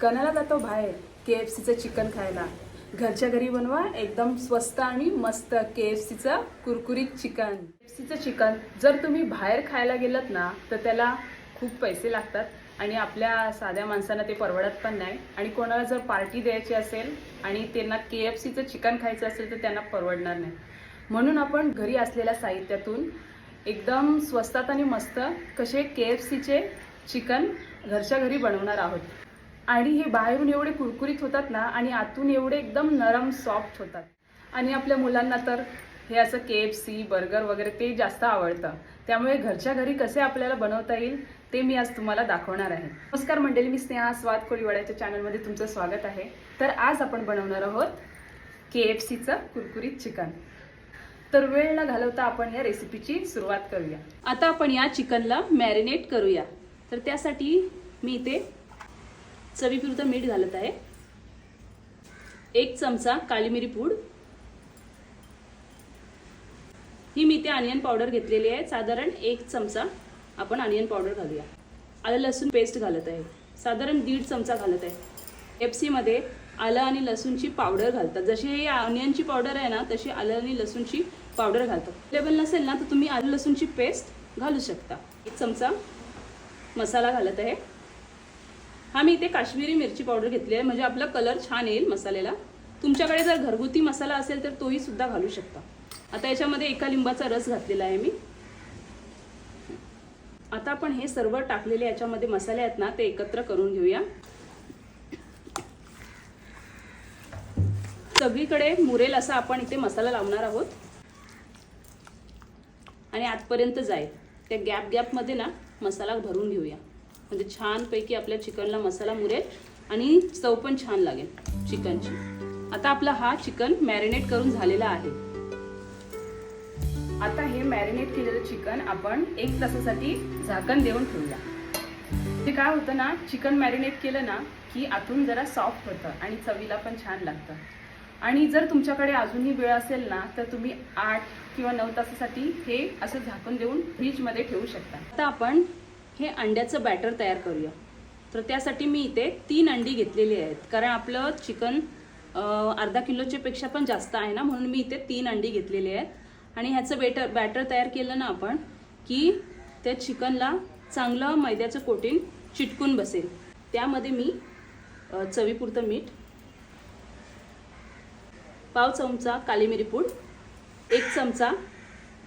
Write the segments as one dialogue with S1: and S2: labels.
S1: कणाला जातो बाहेर के एफ सीचं चिकन खायला. घरच्या घरी बनवा एकदम स्वस्त आणि मस्त के एफ सीचं कुरकुरीत चिकन. के एफ सीचं चिकन जर तुम्ही बाहेर खायला गेलात ना तर त्याला खूप पैसे लागतात आणि आपल्या साध्या माणसांना ते परवडत पण नाही. आणि कोणाला जर पार्टी द्यायची असेल आणि त्यांना के एफ सीचं चिकन खायचं असेल तर त्यांना परवडणार नाही. म्हणून आपण घरी असलेल्या साहित्यातून एकदम स्वस्तात आणि मस्त कसे के एफ सीचे चिकन घरच्या घरी बनवणार आहोत. आणि हे बाहेरून एवढे कुरकुरीत होतात ना आणि आतून एवढे एकदम नरम सॉफ्ट होतात. आणि आपल्या मुलांना तर हे असं के एफ सी बर्गर वगैरे ते जास्त आवडतं. त्यामुळे घरच्या घरी कसे आपल्याला बनवता येईल ते मी आज तुम्हाला दाखवणार आहे. नमस्कार मंडळी मी स्नेहा स्वाद कोळीवाड्याच्या चॅनलमध्ये तुमचं स्वागत आहे. तर आज आपण बनवणार आहोत के एफ सीचं कुरकुरीत चिकन. तर वेळ न घालवता आपण या रेसिपीची सुरुवात करूया. आता आपण या चिकनला मॅरिनेट करूया. तर त्यासाठी मी इथे चवीपुरतं मीठ घालत आहे. एक चमचा काळी मिरी पूड. ही मी ते अनियन पावडर घेतलेली आहे. साधारण एक चमचा आपण अनियन पावडर घालूया. आलं लसूण पेस्ट घालत आहे. साधारण दीड चमचा घालत आहे. एफ सीमध्ये आलं आणि लसूणची पावडर घालतात. जशी हे अनियनची पावडर आहे ना तशी आलं आणि लसूणची पावडर घालतात. अवेलेबल नसेल ना तर तुम्ही आलं लसूणची पेस्ट घालू शकता. एक चमचा मसाला घालत आहे. हा मी इथे काश्मीरी मिरची पावडर घेतली आहे. म्हणजे आपला कलर छान येईल मसाल्याला तुमच्याकडे जर घरगुती मसाला असेल तर तोही सुद्धा घालू शकता. आता याच्यामध्ये एका लिंबाचा रस घातलेला आहे मी. आता आपण हे सर्व टाकलेले याच्यामध्ये मसाले आहेत ना ते एकत्र करून घेऊया. सगळीकडे मुरेल असा आपण इथे मसाला लावणार आहोत. आणि आतपर्यंत जाईल. त्या गॅप गॅपमध्ये ना मसाला भरून घेऊया. म्हणजे छानपैकी आपल्या चिकनला मसाला मुरेल आणि चव पण छान लागेल चिकनची. आता आपला हा चिकन मॅरिनेट करून झालेला आहे. आता हे मॅरिनेट केलेलं चिकन आपण एक तासासाठी झाकण देऊन ठेवूया. ते काय होतं ना चिकन मॅरिनेट केलं ना की आतून जरा सॉफ्ट होतं आणि चवीला पण छान लागतं. आणि जर तुमच्याकडे अजूनही वेळ असेल ना तर तुम्ही आठ किंवा नऊ तासासाठी हे असं झाकून देऊन फ्रीजमध्ये ठेवू शकता. आता आपण हे अंड्याचं बॅटर तयार करूया. तर त्यासाठी मी इथे तीन अंडी घेतलेली आहेत. कारण आपलं चिकन अर्धा किलोच्या पेक्षा पण जास्त आहे ना म्हणून मी इथे तीन अंडी घेतलेली आहेत. आणि ह्याचं बेटर बॅटर तयार केलं ना आपण की त्या चिकनला चांगलं मैद्याचं कोटिंग चिटकून बसेल. त्यामध्ये मी चवीपुरतं मीठ पाव चमचा काली मिरी पूड एक चमचा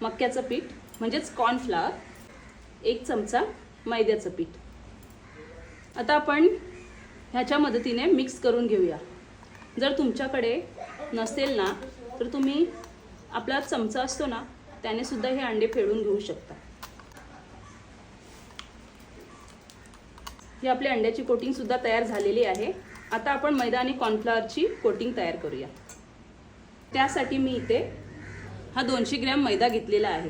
S1: मक्याचं पीठ म्हणजेच कॉर्नफ्लावर एक चमचा मैद्याचं पीठ. आता आपण ह्याच्या मदतीने मिक्स करून घेऊया. जर तुमच्याकडे नसेल ना तर तुम्ही आपला चमचा असतो ना त्याने सुद्धा हे अंडे फेडून घेऊ शकता. ही आपली अंड्याची कोटिंग सुद्धा तयार झालेली आहे. आता आपण मैदा आणि कॉर्नफ्लॉवरची कोटिंग तयार करूया. त्यासाठी मी इथे हा दोनशे ग्रॅम मैदा घेतलेला आहे.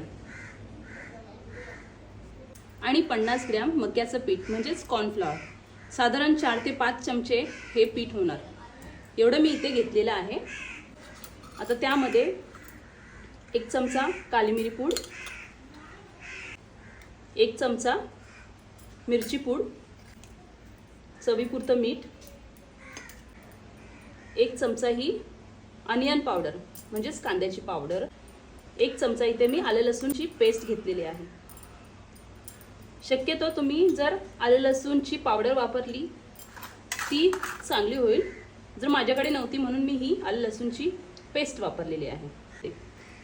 S1: आणि पन्नास ग्रॅम मक्याचं पीठ म्हणजेच कॉर्नफ्लॉवर साधारण चार ते पाच चमचे हे पीठ होणार. एवढं मी इथे घेतलेलं आहे. आता त्यामध्ये एक चमचा काली मिरी पूड एक चमचा मिरची पूड चवीपुरतं मीठ एक चमचा ही अनियन पावडर म्हणजेच कांद्याची पावडर एक चमचा इथे मी आलं लसूणची पेस्ट घेतलेली आहे. शक्यतो तुम्ही जर आलं लसूणची पावडर वापरली ती चांगली होईल. जर माझ्याकडे नव्हती म्हणून मी ही आलं लसूणची पेस्ट वापरलेली आहे.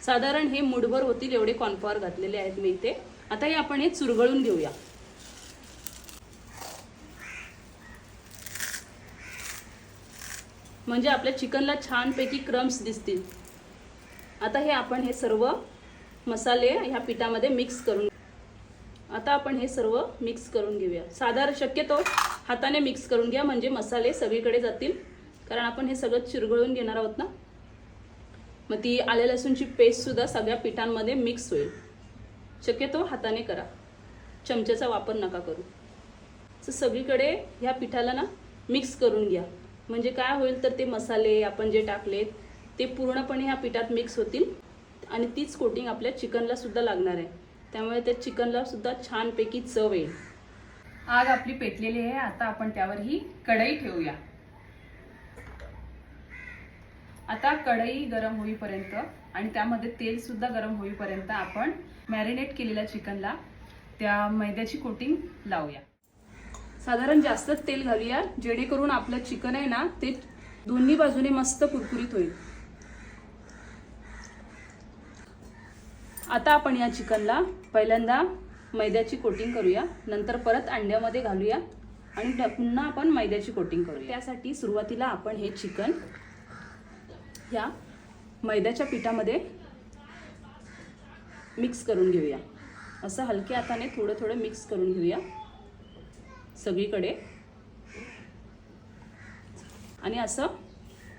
S1: साधारण हे मुठभर होतील एवढे कॉर्नफ्लॉवर घातलेले आहेत मी इथे. आता हे आपण हे चुरगळून घेऊया. म्हणजे आपल्या चिकनला छानपैकी क्रम्स दिसतील. आता हे आपण हे सर्व मसाले ह्या पिठामध्ये मिक्स करून आपण हे सर्व मिक्स करून घेऊया. साधारण शक्यतो हाताने मिक्स करून घ्या म्हणजे मसाले सगळीकडे जातील. कारण आपण हे सगळं चिरगळून घेणार आहोत ना? मग ती आले लसूणची पेस्टसुद्धा सगळ्या पिठांमध्ये मिक्स होईल. शक्यतो हाताने करा. चमच्याचा वापर नका करू. तर सगळीकडे ह्या पिठाला ना मिक्स करून घ्या. म्हणजे काय होईल तर ते मसाले आपण जे टाकलेत ते पूर्णपणे ह्या पिठात मिक्स होतील. आणि तीच कोटिंग आपल्या चिकनला सुद्धा लागणार आहे. त्यामुळे त्या चिकनला सुद्धा छानपैकी चव येईल. आग आपली पेटलेली आहे आता आपण त्यावर ही कढई ठेवूया. आता कढई गरम होईपर्यंत आणि त्यामध्ये तेल सुद्धा गरम होईपर्यंत आपण मॅरिनेट केलेल्या चिकनला त्या मैद्याची कोटिंग लावूया. साधारण जास्त तेल घालूया जेणेकरून आपलं चिकन आहे ना ते दोन्ही बाजूने मस्त कुरकुरीत होईल. आता आपण या चिकनला पहिल्यांदा मैद्याची कोटिंग करूया. नंतर परत अंड्यामध्ये घालूया. आणि पुन्हा आपण मैद्याची कोटिंग करूया. त्यासाठी सुरुवातीला आपण हे चिकन ह्या मैद्याच्या पिठामध्ये मिक्स करून घेऊया. असं हलक्या हाताने थोडं थोडं मिक्स करून घेऊया. सगळीकडे. आणि असं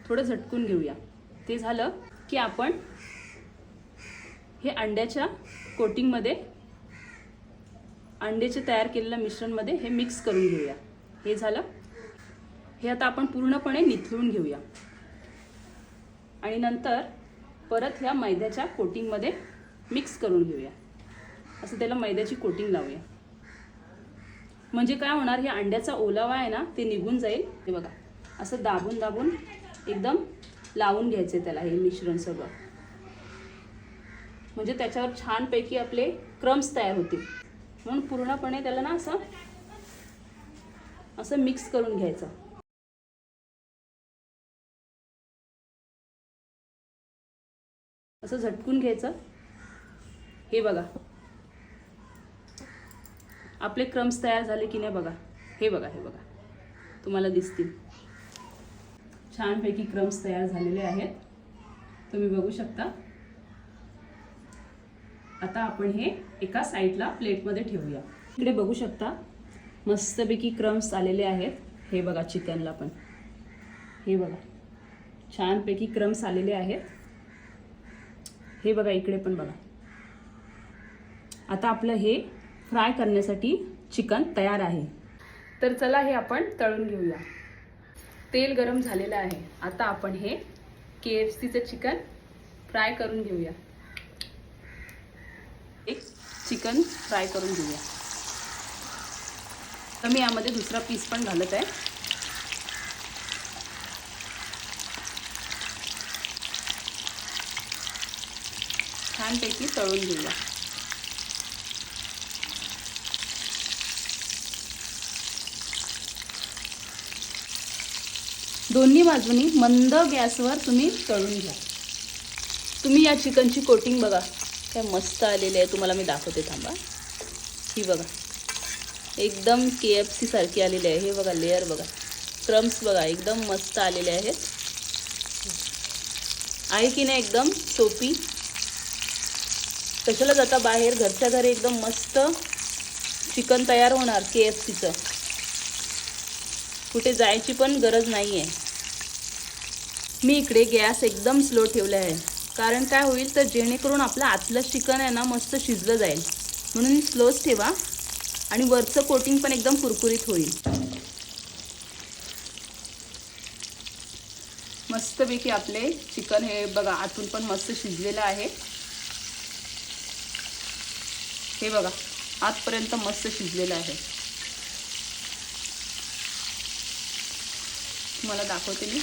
S1: थोडं झटकून घेऊया. ते झालं की आपण हे अंड्याच्या कोटिंगमध्ये अंड्याचे तयार केलेल्या मिश्रणमध्ये हे मिक्स करून घेऊया. हे झालं. हे आता आपण पूर्णपणे निथळून घेऊया. आणि नंतर परत ह्या मैद्याच्या कोटिंगमध्ये मिक्स करून घेऊया. असं त्याला मैद्याची कोटिंग लावूया. म्हणजे काय होणार हे अंड्याचा ओलावा आहे ना ते निघून जाईल. ते बघा असं दाबून दाबून एकदम लावून घ्यायचं आहे त्याला हे मिश्रण सगळं. म्हणजे त्याच्यावर छानपैकी आपले क्रम्स तयार होतील. म्हणून पूर्णपणे त्याला ना असं असं मिक्स करून घ्यायचं. असं झटकून घ्यायचं. हे बघा. आपले क्रम्स तयार झाले की नाही बघा. हे बघा हे बघा. तुम्हाला दिसतील. छानपैकी क्रम्स तयार झालेले आहेत. तुम्ही बघू शकता. आता आपण हे एका साईडला प्लेटमध्ये ठेवूया. इकडे बघू शकता मस्तपैकी क्रम्स आलेले आहेत. हे बघा चिकनला पण. हे बघा छानपैकी क्रम्स आलेले आहेत. हे बघा इकडे पण बघा. आता आपलं हे फ्राय करण्यासाठी चिकन तयार आहे. तर चला हे आपण तळून घेऊया. तेल गरम झालेलं आहे. आता आपण हे के एफ सीचं चिकन फ्राय करून घेऊया. चिकन फ्राय करून घेऊया. तर मी यामध्ये दुसरा पीस पण घालत आहे. छानपैकी तळून घेऊया. दोन्ही बाजूनी मंद गॅसवर तुम्ही तळून घ्या. तुम्ही या चिकनची कोटिंग बघा. काय मस्त आलेले आहे. तुम्हाला मी दाखवते थांबा. ही बघा. एकदम के एफ सी सारखी आलेली आहे. हे बघा लेअर बघा. क्रम्स बघा एकदम मस्त आलेले आहेत. आहे की नाही एकदम सोपी? कशाला जाता बाहेर घरच्या घरी एकदम मस्त चिकन तयार होणार के एफ सीचं कुठे जायची पण गरज नाही आहे मी इकडे गॅस एकदम स्लो ठेवला आहे कारण काय होईल तर जेणेकरून आपलं आतलं चिकन आहे ना मस्त शिजलं जाईल. म्हणून स्लोच ठेवा. आणि वरचं कोटिंग पण एकदम कुरकुरीत होईल. मस्तपैकी आपले चिकन हे बघा आतून पण मस्त शिजलेलं आहे. हे बघा आतपर्यंत मस्त शिजलेलं आहे. तुम्हाला दाखवते मी.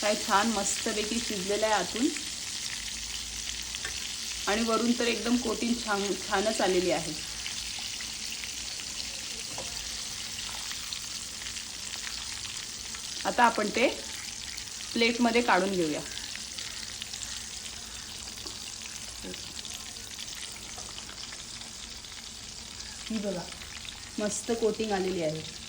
S1: काय छान मस्तपैकी शिजलेलं आहे आतून. आणि वरून तर एकदम कोटिंग छान छानच आलेली आहे. आता आपण ते प्लेटमध्ये काढून घेऊया. ही बघा मस्त कोटिंग आलेली आहे.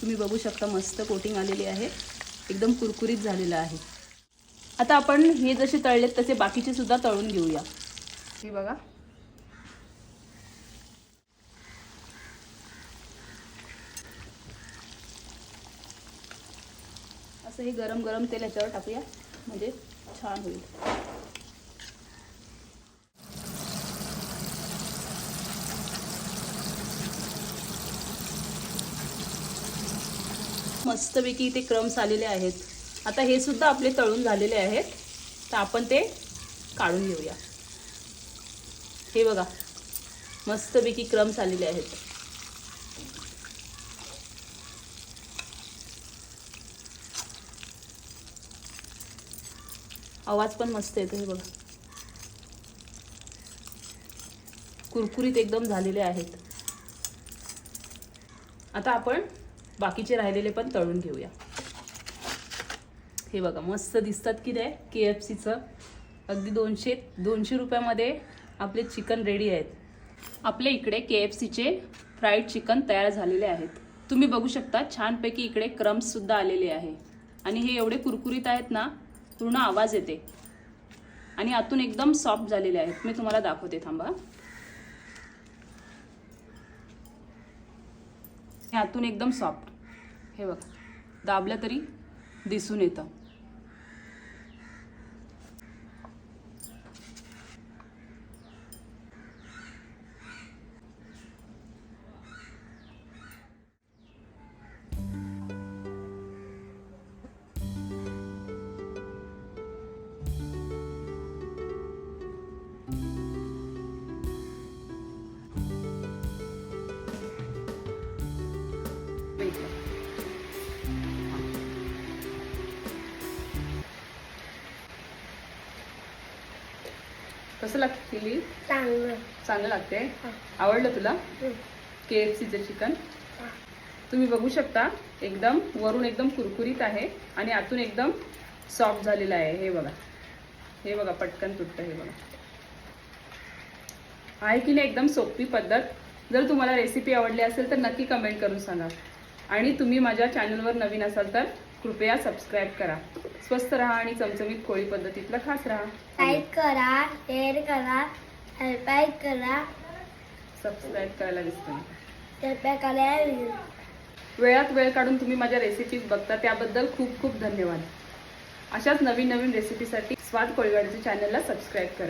S1: तुम्ही बघू शकता मस्त कोटिंग आलेली आहे. एकदम कुरकुरीत झालेलं आहे. आता आपण हे जसे तळलेत तसे बाकीचे सुद्धा तळून घेऊया. हे बघा. असं हे गरम गरम तेल ह्याच्यावर टाकूया. म्हणजे छान होईल. मस्तपैकी इथे क्रम्स आलेले आहेत. आता हे सुद्धा आपले तळून झालेले आहेत. तर आपण ते काढून घेऊया. हे बघा. मस्तपैकी क्रम्स आलेले आहेत. आवाज पण मस्त येतो हे बघा. कुरकुरीत एकदम झालेले आहेत. आता आपण बाकीचे राहिलेले पण तळून घेऊया. हे बघा मस्त दिसतात की नाही के एफ सीचं अगदी दोनशे दोनशे रुपयामध्ये आपले चिकन रेडी आहेत. आपल्या इकडे के एफ सीचे फ्राईड चिकन तयार झालेले आहेत. तुम्ही बघू शकता छानपैकी इकडे क्रम्ससुद्धा आलेले आहे. आणि हे एवढे कुरकुरीत आहेत ना पूर्ण आवाज येते. आणि आतून एकदम सॉफ्ट झालेले आहेत. मी तुम्हाला दाखवते थांबा. हे आतून एकदम सॉफ्ट हे बघा. दाबलं तरी दिसून येतं. कसं लागतं चिली?
S2: चांगलं.
S1: चांगलं लागते. आवडलं तुला. के एफ सीचं चिकन. तुम्ही बघू शकता एकदम वरून एकदम कुरकुरीत आहे आणि आतून एकदम सॉफ्ट झालेलं आहे. हे बघा. हे बघा पटकन तुटतं हे बघा. आहे की नाही एकदम सोपी पद्धत? जर तुम्हाला रेसिपी आवडली असेल तर नक्की कमेंट करून सांगा. आणि तुम्ही माझ्या चॅनलवर नवीन असाल तर कृपया सबस्क्राईब करा. स्वस्त राहा आणि चमचमीत कोळी पद्धतीतलं खास राहा.
S2: लाईक करा शेअर करा सबस्क्राईब करा.
S1: सबस्क्राईब करायला दिसतं
S2: करा
S1: वेळात वेळ काढून तुम्ही माझ्या रेसिपीज बघता त्याबद्दल खूप खूप धन्यवाद. अशाच नवीन नवीन रेसिपीसाठी स्वाद कोळीवाडीच्या चॅनलला सबस्क्राईब करा.